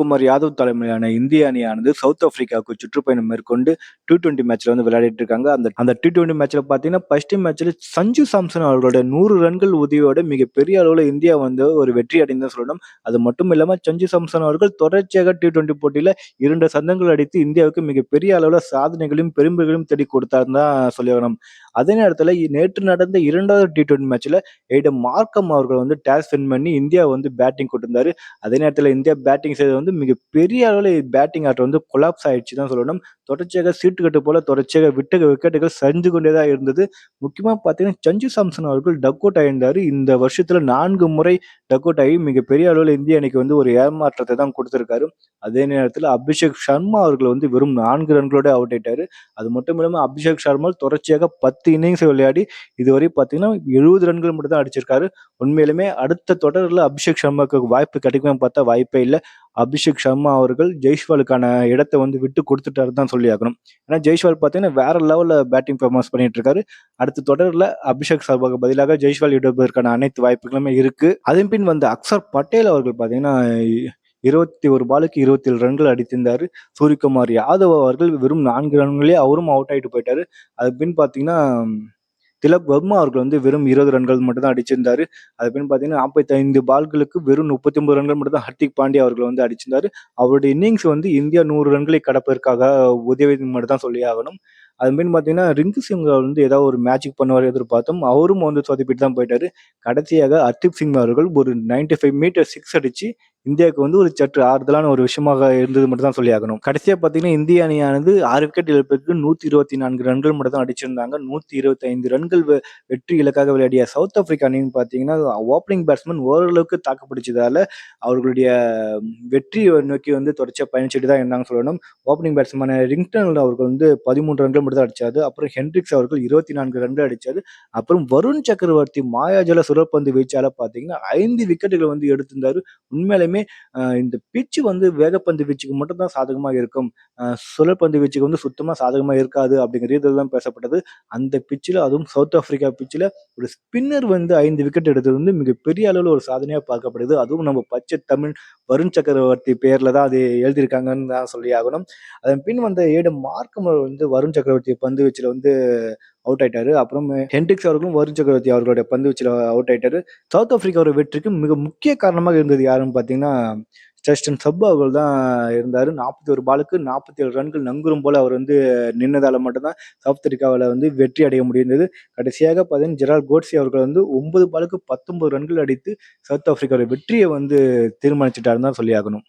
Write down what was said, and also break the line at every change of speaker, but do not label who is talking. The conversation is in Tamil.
குமார் யாதவ் தலைமையிலான இந்திய அணியானது சவுத் ஆப்பிரிக்காவுக்கு சுற்றுப்பயணம் மேற்கொண்டு டி டுவெண்டி மேட்ச்ல வந்து விளையாடிட்டு இருக்காங்க. அந்த அந்த டி டுவெண்டி மேட்ச்ல பாத்தீங்கன்னா ஃபர்ஸ்ட் மேட்ச்ல சஞ்சு சாம்சன் அவர்களோட நூறு ரன்கள் உதவியோட மிகப்பெரிய அளவுல இந்தியா வந்து ஒரு வெற்றி அடைந்து சொல்லணும். அது மட்டும் இல்லாம சஞ்சு சாம்சன் அவர்கள் தொடர்ச்சியாக டி டுவெண்டி போட்டியில இரண்டு சந்தங்கள் அடித்து இந்தியாவுக்கு மிகப்பெரிய அளவுல சாதனைகளையும் பெருமைகளையும் தேடி கொடுத்தாருன்னு தான் சொல்லணும். அதே நேரத்துல நேற்று நடந்த இரண்டாவது டி டுவெண்டி மேட்ச்ல எய்டம் மார்க்கம் அவர்கள் வந்து டேஸ் வின் பண்ணி இந்தியா வந்து பேட்டிங் கொண்டிருந்தாரு அதே நேரத்துல இந்தியா பேட்டிங் செய்தது வந்து மிகப்பெரிய அளவில் பேட்டிங் ஆட்டம் வந்து கொலாப்ஸ் ஆயிடுச்சு தான் சொல்லணும். தொடர்ச்சியாக சீட்டுக்கட்டு போல தொடர்ச்சியாக விட்டு விக்கெட்டுகள் சரிஞ்சு கொண்டே தான் இருந்தது. முக்கியமாக பார்த்தீங்கன்னா சஞ்சு சாம்சன் அவர்கள் டக் அவுட் ஆயிருந்தார். இந்த வருஷத்தில் நான்கு முறை டக் அவுட் ஆகி மிகப்பெரிய அளவில் இந்திய அணிக்கு வந்து ஒரு ஏமாற்றத்தை தான் கொடுத்துருக்காரு. அதே நேரத்தில் அபிஷேக் சர்மா அவர்கள் வந்து வெறும் நான்கு ரன்களோட அவுட் ஆயிட்டாரு. அது மட்டும் இல்லாமல் அபிஷேக் சர்மா தொடர்ச்சியாக பத்து இன்னிங்ஸ் விளையாடி இதுவரை பார்த்தீங்கன்னா எழுபது ரன்கள் மட்டும் தான் அடிச்சிருக்காரு. உண்மையிலுமே அடுத்த தொடரில் அபிஷேக் சர்மாவுக்கு வாய்ப்பு கிடைக்குமே பார்த்தா வாய்ப்பே இல்லை. அபிஷேக் சர்மா அவர்கள் ஜெய்ஸ்வாலுக்கான இடத்தை வந்து விட்டு கொடுத்துட்டாரு தான் சொல்லி ஆகணும். ஏன்னா ஜெய்ஸ்வால் பார்த்தீங்கன்னா வேற லெவலில் பேட்டிங் பெர்ஃபார்மன்ஸ் பண்ணிட்டு இருக்காரு. அடுத்த தொடரில் அபிஷேக் சர்மாவுக்கு பதிலாக ஜெய்ஸ்வால் இடுவதற்கான அனைத்து வாய்ப்புகளுமே இருக்கு. அதன் பின் வந்து அக்சர் பட்டேல் அவர்கள் பார்த்தீங்கன்னா இருபத்தி ஒரு பாலுக்கு இருபத்தி ஏழு ரன்கள் அடித்திருந்தாரு. சூரியகுமார் யாதவ் அவர்கள் வெறும் நான்கு ரன்களே அவரும் அவுட் ஆகிட்டு போயிட்டாரு. அது பின் பார்த்தீங்கன்னா திலக் வர்மா அவர்கள் வந்து வெறும் இருபது ரன்கள் மட்டும் தான் அடிச்சிருந்தாரு. அது பின் பார்த்தீங்கன்னா நாற்பத்தி ஐந்து பால்களுக்கு வெறும் முப்பத்தி ஒன்பது ரன்கள் மட்டும் தான் ஹர்திக் பாண்டியா அவர்கள் வந்து அடிச்சிருந்தாரு. அவருடைய இன்னிங்ஸ் வந்து இந்தியா நூறு ரன்களை கடப்பதற்காக உதவி மட்டும் தான் சொல்லி ஆகணும். அது பார்த்தீங்கன்னா ரிங்கு சிங் அவர் வந்து ஏதாவது ஒரு மேஜிக் பண்ணுவார் எதிர்பார்த்தோம் அவரும் வந்து சொதப்பிட்டு தான் போயிட்டாரு. கடைசியாக அர்தீப் சிங் அவர்கள் ஒரு 95 ஃபைவ் மீட்டர் சிக்ஸ் அடிச்சு இந்தியாவுக்கு வந்து ஒரு சற்று ஆறுதலான ஒரு விஷயமாக இருந்தது மட்டும் தான் சொல்லி ஆகணும் கடைசியா பார்த்தீங்கன்னா இந்திய அணியானது ஆறு விக்கெட் இழப்பிற்கு நூத்தி இருபத்தி நான்கு ரன்கள் மட்டும் தான் அடிச்சிருந்தாங்க. நூத்தி இருபத்தி ஐந்து ரன்கள் வெற்றி இலக்காக விளையாடிய சவுத் ஆப்பிரிக்கா அணின்னு பார்த்தீங்கன்னா ஓப்பனிங் பேட்ஸ்மேன் ஓரளவுக்கு தாக்கப்பிடிச்சதால அவர்களுடைய வெற்றியை நோக்கி வந்து தொடர்ச்சியா பயணிச்சுட்டு தான் இருந்தாங்க சொல்லணும். ஓப்பனிங் பேட்ஸ்மேன் ரிங்டன் அவர்கள் வந்து பதிமூன்று ரன்கள் மட்டும் தான் அடிச்சாரு. அப்புறம் ஹென்ரிக்ஸ் அவர்கள் இருபத்தி நான்கு ரன்கள் அடிச்சாரு. அப்புறம் வருண் சக்கரவர்த்தி மாயாஜல சுழற்பந்து வீச்சால பார்த்தீங்கன்னா ஐந்து விக்கெட்டுகள் வந்து எடுத்திருந்தாரு. உண்மையிலே அஹ் இந்த பிச்சு வந்து வேகப்பந்து வீச்சுக்கு மட்டும் தான் சாதகமாக இருக்கும். அஹ் சுழற்பந்து வீச்சுக்கு வந்து சுத்தமாக சாதகமா இருக்காது அப்படிங்கிற இதில் தான் பேசப்பட்டது. அந்த பிச்சில் அதுவும் சவுத் ஆப்பிரிக்கா பிச்சில் ஒரு ஸ்பின்னர் வந்து ஐந்து விக்கெட் எடுத்தது வந்து மிகப்பெரிய அளவில் ஒரு சாதனையாக பார்க்கப்படுது. அதுவும் நம்ம பச்சை தமிழ் வருண் சக்கரவர்த்தி பேர்ல தான் அது எழுதியிருக்காங்கன்னு தான் சொல்லி ஆகணும். அதன் பின் வந்த ஏடு மார்க்கம் வந்து வருண் சக்கரவர்த்தி பந்து வீச்சில் வந்து அவுட் ஆயிட்டாரு. அப்புறம் ஹென்ரிக்ஸ் அவர்களும் வருண் சக்கரவர்த்தி அவர்களுடைய பந்து வீச்சில் அவுட் ஆயிட்டாரு. சவுத் ஆப்பிரிக்காவோட வெற்றிக்கு மிக முக்கிய காரணமாக இருந்தது யாருன்னு பார்த்தீங்கன்னா ஜஸ்டின் சப் அவர்கள் தான் இருந்தார். நாற்பத்தி ஒரு பாலுக்கு நாற்பத்தி ஏழு ரன்கள் நங்குறும் போல அவர் வந்து நின்னதால மட்டும்தான் சவுத் ஆப்பிரிக்காவில் வந்து வெற்றி அடைய முடிந்தது. கடைசியாக பார்த்தீங்கன்னா ஜெரால் கோட்ஸி அவர்கள் வந்து ஒன்பது பாலுக்கு பத்தொன்பது ரன்கள் அடித்து சவுத் ஆப்பிரிக்காவோட வெற்றியை வந்து தீர்மானிச்சிட்டாருன்னு தான் சொல்லி ஆகணும்